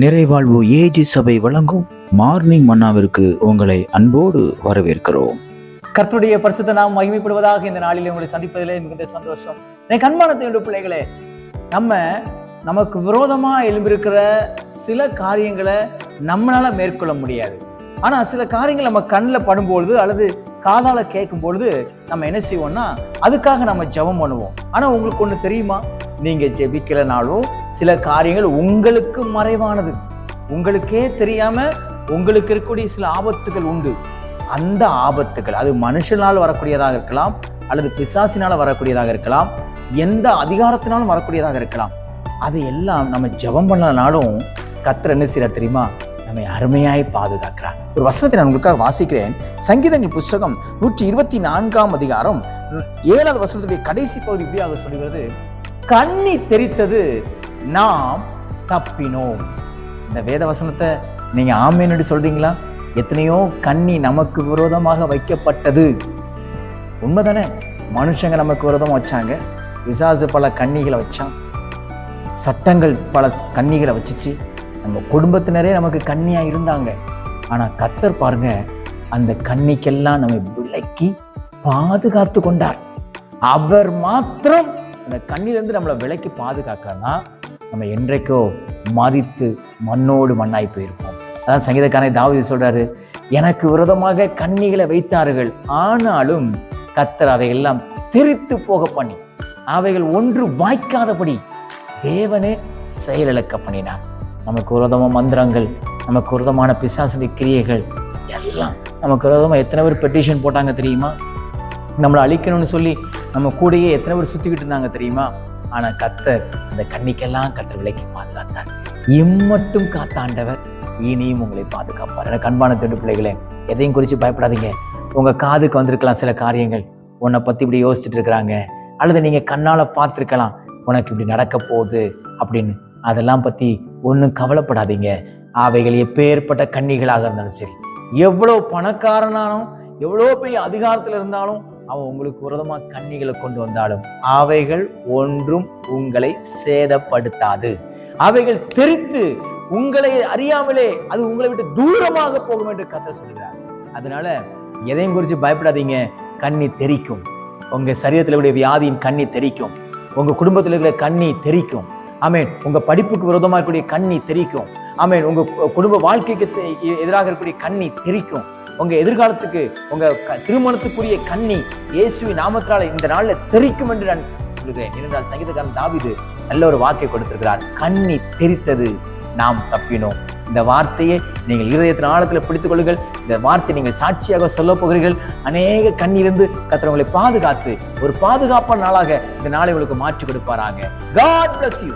நிறைவாழ்வு AG சபை வழங்கும் morning மன்னாவிற்கு உங்களை அன்போடு வரவேற்கிறோம். கர்த்தருடைய பரிசுத்த நாம் மகிமைப்படுவதாக இந்த நாளில் உங்களை சந்திப்பதிலே மிகுந்த சந்தோஷம். எனக்கு அன்பான பிள்ளைகளே நம்ம நமக்கு விரோதமாக எழும்பியிருக்கிற சில காரியங்களை நம்மளால மேற்கொள்ள முடியாது. ஆனால் சில காரியங்கள் நம்ம கண்ணில் படும்பொழுது அல்லது காதால் கேட்கும் பொழுது நம்ம என்ன செய்வோம்னா அதுக்காக நம்ம ஜெபம் பண்ணுவோம். ஆனால் உங்களுக்கு ஒன்று தெரியுமா? நீங்கள் ஜெபிக்கலனாலும் சில காரியங்கள் உங்களுக்கு மறைவானது. உங்களுக்கே தெரியாமல் உங்களுக்கு இருக்கக்கூடிய சில ஆபத்துகள் உண்டு. அந்த ஆபத்துகள் அது மனுஷனால் வரக்கூடியதாக இருக்கலாம் அல்லது பிசாசினால் வரக்கூடியதாக இருக்கலாம் எந்த அதிகாரத்தினாலும் வரக்கூடியதாக இருக்கலாம். அது எல்லாம் நம்ம ஜெபம் பண்ணலனாலும் கத்திர என்ன செய்யறார் தெரியுமா? நம்மை அருமையாய் பாதுகாக்கிறார். ஒரு வசனத்தை நான் உங்களுக்காக வாசிக்கிறேன். சங்கீதங்கள் புஸ்தகம் நூற்றி இருபத்தி நான்காம் அதிகாரம் ஏழாவது வசனத்துடைய கடைசி பகுதி இப்படியாக சொல்கிறது. கண்ணி தெரித்தது நாம் தப்பினோம். இந்த வேத வசனத்தை நீங்க ஆமேன்னு சொல்றீங்களா? எத்தனையோ கண்ணி நமக்கு விரோதமாக வைக்கப்பட்டது. உண்மைதானே? மனுஷங்க நமக்கு விரோதமாக வச்சாங்க. விசாசு பல கண்ணிகளை வச்சான். சட்டங்கள் பல கண்ணிகளை வச்சுச்சு. நம்ம குடும்பத்தினரே நமக்கு கண்ணியாக இருந்தாங்க. ஆனால் கத்தர் பாருங்க அந்த கண்ணிக்கெல்லாம் நம்ம விலக்கி பாதுகாத்து கொண்டார். அவர் மாத்திரம் அந்த கண்ணிலிருந்து நம்மளை விலக்கி பாதுகாக்கனா நம்ம என்றைக்கோ மதித்து மண்ணோடு மண்ணாய் போயிருப்போம். அதான் சங்கீதக்காரன் தாவதி சொல்றாரு எனக்கு விரோதமாக கண்ணிகளை வைத்தார்கள் ஆனாலும் கத்தர் அவைகள்லாம் திரித்து போக பண்ணி அவைகள் ஒன்று வாய்க்காதபடி தேவனே செயலிழக்க பண்ணினார். நமக்கு விரோதமான மந்திரங்கள் நமக்கு விரோதமான பிசாசுடைய கிரியைகள் எல்லாம் நமக்கு விரோதமாக எத்தனை பேர் பெட்டிஷன் போட்டாங்க தெரியுமா? நம்மளை அழிக்கணும்னு சொல்லி நம்ம கூடயே எத்தனை பேர் சுற்றிக்கிட்டு இருந்தாங்க தெரியுமா? ஆனால் கத்தர் அந்த கண்ணிக்கெல்லாம் கத்தர் விலைக்கு பாதுகாத்தார். இம்மட்டும் காத்தாண்டவர் இனியும் உங்களை பாதுகாப்பார். எனக்கு அன்பான திண்டு பிள்ளைகளே எதையும் குறித்து பயப்படாதீங்க. உங்கள் காதுக்கு வந்திருக்கலாம் சில காரியங்கள். உன்னை பற்றி இப்படி யோசிச்சுட்டு இருக்கிறாங்க. அல்லது நீங்கள் கண்ணால் பார்த்துருக்கலாம். உனக்கு இப்படி நடக்க போகுது அப்படின்னு. அதெல்லாம் பற்றி ஒன்றும் கவலைப்படாதீங்க. அவைகள் எப்பேற்பட்ட கன்னிகளாக இருந்தாலும் சரி. எவ்வளோ பணக்காரனாலும் எவ்வளோ பெரிய அதிகாரத்தில் இருந்தாலும் அவன் உங்களுக்கு விரதமாக கன்னிகளை கொண்டு வந்தாலும் அவைகள் ஒன்றும் உங்களை சேதப்படுத்தாது. அவைகள் தெரித்து உங்களை அறியாமலே அது உங்களை விட்டு தூரமாக போகும் என்று கத்த சொல்கிறார் அதனால எதையும் குறித்து பயப்படாதீங்க. கண்ணி தெரிக்கும். உங்க சரீரத்தில் உடைய வியாதியின் கண்ணி தெரிக்கும். உங்க குடும்பத்தில் இருக்கிற கண்ணி தெரிக்கும். ஆமேன். உங்கள் படிப்புக்கு விரோதமாக இருக்கக்கூடிய கண்ணி தெரிக்கும் ஆமேன். உங்கள் குடும்ப வாழ்க்கைக்கு தெ- எதிராக இருக்கக்கூடிய கண்ணி தெரிக்கும் உங்கள் எதிர்காலத்துக்கு உங்கள் க- திருமணத்துக்குரிய கண்ணி இயேசுவி நாமத்தினால இந்த நாளில் தெரிக்கும் என்று நான் சொல்கிறேன் ஏனென்றால் சங்கீதக்காரன் தாவிது நல்ல ஒரு வாக்கை கொடுத்திருக்கிறார். கண்ணி தெரித்தது நாம் தப்பினோம். இந்த வார்த்தையை நீங்கள் இருதயத்தின் ஆழத்தில் பிடித்துக் கொள்ளுங்கள். இந்த வார்த்தை நீங்கள் சாட்சியாக சொல்ல போகிறீர்கள். அநேக கண்ணிலிருந்து கத்திரவங்களை பாதுகாத்து ஒரு பாதுகாப்பான நாளாக இந்த நாளை உங்களுக்கு மாற்றி கொடுப்பாராங்க காட் பிளஸ் யூ